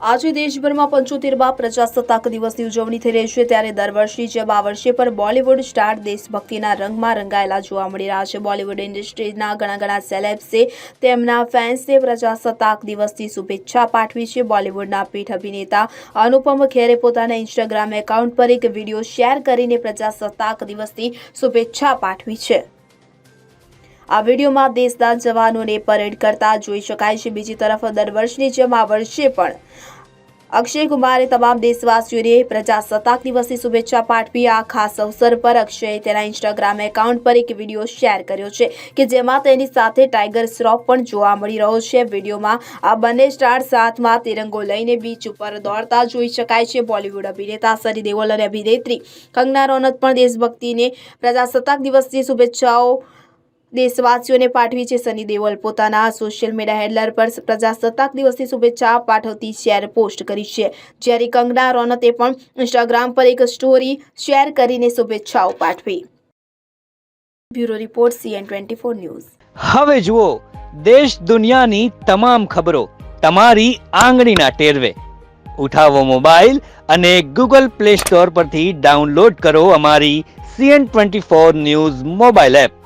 આજે દેશભરમાં પંચોતેરમા પ્રજાસત્તાક દિવસની ઉજવણી થઈ રહી છે. ત્યારે દર વર્ષની જેમ આ વર્ષે પણ બોલિવૂડ સ્ટાર દેશભક્તિના રંગમાં રંગાયેલા જોવા મળી રહ્યા છે. બોલિવૂડ ઇન્ડસ્ટ્રીના ઘણા ઘણા સેલેબ્સે તેમના ફેન્સને પ્રજાસત્તાક દિવસની શુભેચ્છા પાઠવી છે. બોલિવૂડના પીઠ અભિનેતા અનુપમ ખેરે પોતાના ઇન્સ્ટાગ્રામ એકાઉન્ટ પર એક વીડિયો શેર કરીને પ્રજાસત્તાક દિવસની શુભેચ્છા પાઠવી છે. આ વિડીયોમાં દેશના જવાનોને પરેડ કરતા જોઈ શકાય છે. બીજી તરફ દર વર્ષની જેમ આ વર્ષે પણ અક્ષય કુમારે તમામ દેશવાસીઓને પ્રજાસત્તાક દિવસની શુભેચ્છા પાઠવી આ ખાસ અવસર પર અક્ષયે તેના ઇન્સ્ટાગ્રામ એકાઉન્ટ પર એક વીડિયો શેર કર્યો છે કે જેમાં તેની સાથે ટાઈગર શ્રોફ પણ જોવા મળી રહ્યો છે. વિડીયોમાં આ બંને સ્ટાર સાથમાં તિરંગો લઈને બીચ ઉપર દોડતા જોઈ શકાય છે. બોલિવૂડ અભિનેતા સની દેઓલ અને અભિનેત્રી કંગના રનૌત પણ દેશભક્તિને પ્રજાસત્તાક દિવસની શુભેચ્છાઓ દેશવાસીઓને પાઠવી છે સની દેવલ પોતાના સોશિયલ મીડિયા હેન્ડલર પર પ્રજાસત્તાક દિવસની શુભેચ્છા પાઠવતી શેર પોસ્ટ કરી છે. જ્યારે કંગના રનૌતે પણ ઇન્સ્ટાગ્રામ પર એક સ્ટોરી શેર કરીને શુભેચ્છાઓ પાઠવી. Bureau report CN twenty four news. હવે જુઓ, દેશ દુનિયાની તમામ ખબરો તમારી આંગળીના ટેરવે. ઉઠાવો મોબાઈલ અને ગૂગલ પ્લે સ્ટોર પરથી ડાઉનલોડ કરો અમારી CN twenty four news mobile app.